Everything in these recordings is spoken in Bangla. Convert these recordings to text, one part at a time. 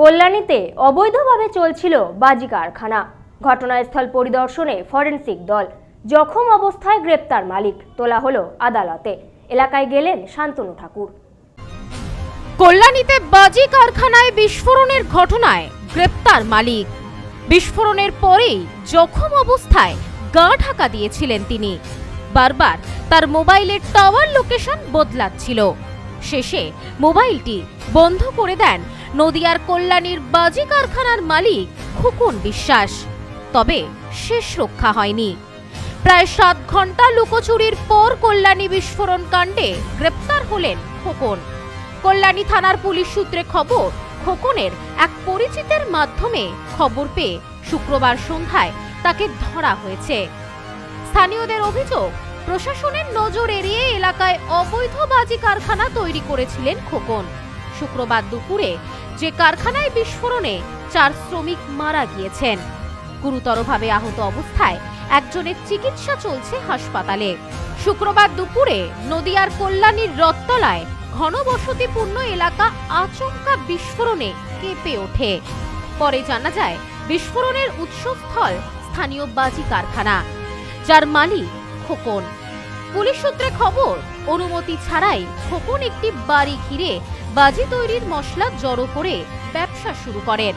কল্যাণীতে অবৈধভাবে চলছিল বাজি কারখানা। ঘটনাস্থল পরিদর্শনে ফরেন্সিক দল জখম অবস্থায় গ্রেপ্তার মালিক তোলা হলো আদালতে। এলাকায় গেলেন শান্তনু ঠাকুর। কল্যাণীতে বাজি কারখানায় বিস্ফোরণের ঘটনায় গ্রেপ্তার মালিক। বিস্ফোরণের পরেই জখম অবস্থায় গা ঢাকা দিয়েছিলেন তিনি। বারবার তার মোবাইলের টাওয়ার লোকেশন বদলাচ্ছিল। শেষে মোবাইলটি বন্ধ করে দেন নদিয়ার কল্যাণীর বাজি কারখানার মালিক খুকুন বিশ্বাস। তবে শেষ রক্ষা হয়নি। প্রায় সাত ঘণ্টা লুকোচুরির পর কল্যাণী বিস্ফোরণ কাণ্ডে গ্রেপ্তার হলেন খোকন। কল্যাণী থানার পুলিশ সূত্রে খবর, খোকনের এক পরিচিতের মাধ্যমে খবর পেয়ে শুক্রবার সন্ধ্যায় তাকে ধরা হয়েছে। স্থানীয়দের অভিযোগ, প্রশাসনের নজর এড়িয়ে এলাকায় অবৈধ বাজি কারখানা তৈরি করেছিলেন খোকন। শুক্রবার দুপুরে যে কারখানায় বিস্ফোরণে চার শ্রমিক মারা গিয়েছেন। গুরুতরভাবে আহত অবস্থায় একজনের চিকিৎসা চলছে হাসপাতালে। শুক্রবার দুপুরে নদিয়ার কল্যাণীর রথতলায় ঘনবসতিপূর্ণ এলাকা আচমকা বিস্ফোরণে কেঁপে ওঠে। পরে জানা যায়, বিস্ফোরণের উৎসস্থল স্থানীয় বাজি কারখানা, যার মালিক খোকন। পুলিশ সূত্রে খবর অনুমতি ছাড়াই খোকন একটি বাড়ি ঘিরে বাজি তৈরির মশলা জড়ো করে ব্যবসা শুরু করেন।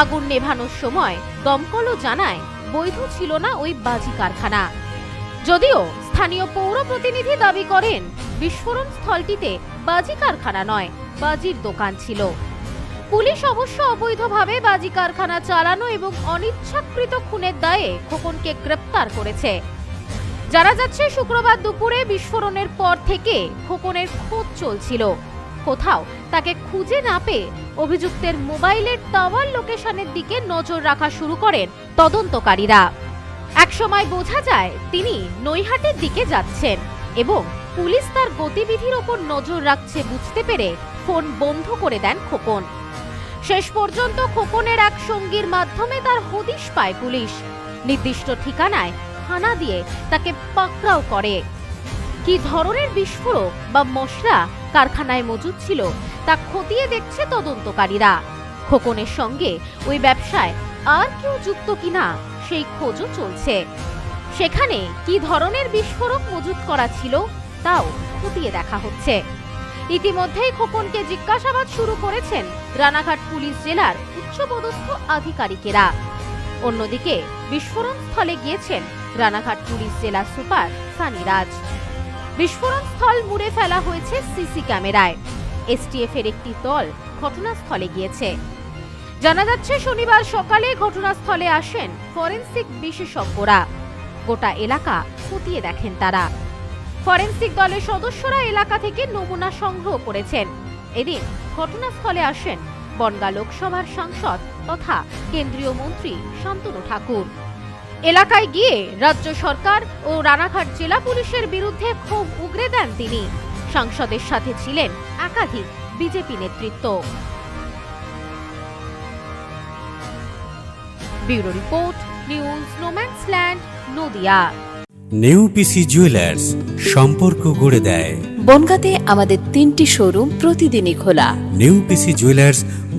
আগুন নেভানোর সময় দমকলও জানায়, বৈধ ছিল না ওই বাজি কারখানা। যদিও স্থানীয় পৌর প্রতিনিধি দাবি করেন, বিস্ফোরণ স্থলটিতে বাজি কারখানা নয়, বাজির দোকান ছিল। পুলিশ অবশ্য অবৈধভাবে বাজি কারখানা চালানো এবং অনিচ্ছাকৃত খুনের দায়ে খোকনকে গ্রেপ্তার করেছে। জানা যাচ্ছে শুক্রবার দুপুরে বিস্ফোরণের পর থেকে খোকনের খোঁজ চলছিল। কোথাও তাকে খুঁজে না পেয়ে অভিযুক্তের মোবাইলের টাওয়ার লোকেশনের দিকে নজর রাখা শুরু করেন তদন্তকারীরা। একসময় বোঝা যায় তিনি নৈহাটের দিকে যাচ্ছেন এবং পুলিশ তার গতিবিধির ওপর নজর রাখছে বুঝতে পেরে ফোন বন্ধ করে দেন খোকন। শেষ পর্যন্ত খোকনের এক সঙ্গীর মাধ্যমে তার হদিশ পায় পুলিশ। নির্দিষ্ট ঠিকানায় হানা দিয়ে তাকে পাকড়াও করে। কি ধরনের বিস্ফোরক বা মশলা কারখানায় মজুদ ছিল, তা খতিয়ে দেখছে তদন্তকারীরা। খোকনের সঙ্গে ওই ব্যবসায় আর কেউ যুক্ত কিনা, সেই খোঁজও চলছে। সেখানে কি ধরনের বিস্ফোরক মজুত করা ছিল, তাও খতিয়ে দেখা হচ্ছে। ইতিমধ্যেই খোকনকে জিজ্ঞাসাবাদ শুরু করেছেন রানাঘাট পুলিশ জেলার উচ্চপদস্থ আধিকারিকেরা। অন্যদিকে বিস্ফোরণ স্থলে গিয়েছেন রানাঘাট পুলিশ জেলা সুপার সানি রাজ। বিস্ফোরণ স্থল মুড়ে ফেলা হয়েছে সিসি ক্যামেরায়। এসটিএফ এর একটি দল ঘটনাস্থলে গিয়েছে। জানা যাচ্ছে, শনিবার সকালে ঘটনাস্থলে আসেন ফরেনসিক বিশেষজ্ঞরা। গোটা এলাকা খতিয়ে দেখেন তারা। ফরেনসিক দলের সদস্যরা এলাকা থেকে নমুনা সংগ্রহ করেছেন। এদিন ঘটনাস্থলে আসেন বনগা লোকসভার সাংসদ তথা কেন্দ্রীয় মন্ত্রী শান্তনু ঠাকুর। এলাকায় গিয়ে রাজ্য সরকার ও রানাঘাট জেলা পুলিশের বিরুদ্ধে ক্ষোভ উগরে দেন তিনি। সাংসদের সাথে ছিলেন একাধিক বিজেপি নেতৃত্ব। Bureau report news no man's land Nadia. New PC jewellers সম্পর্ক গড়ে দেয়। বনগাঁতে আমাদের তিনটি শোরুম প্রতিদিনই খোলা। New PC jewellers